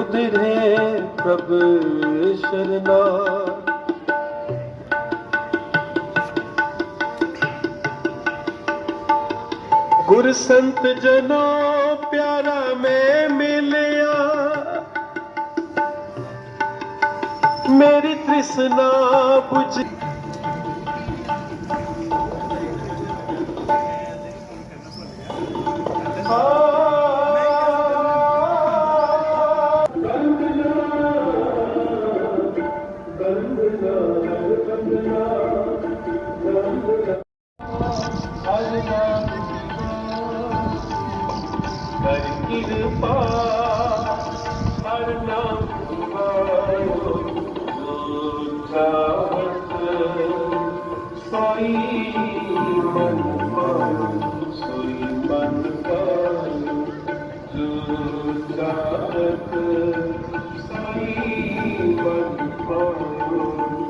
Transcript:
ਉਧਰੇ ਪ੍ਰਭ ਸ਼ਰਨਾ ਗੁਰ ਸੰਤ ਜਨੋ ਪਿਆਰਾ ਮੈਂ ਮਿਲਿਆ। ਮੇਰੀ ਤ੍ਰਿਸ਼ਨਾ 부ਝ ਕਿਰਪਾ, ਹਰ ਨਾਮ ਗਵਾਇਓ ਜੋ ਚਾਹਤ ਸੋਈ ਮਨ ਪਾਇਓ ਸੋਈ ਮਨ ਪਾਇਓ ਜੋ ਚਾਹਤ ਸੋਈ ਮਨ ਪਾਇਓ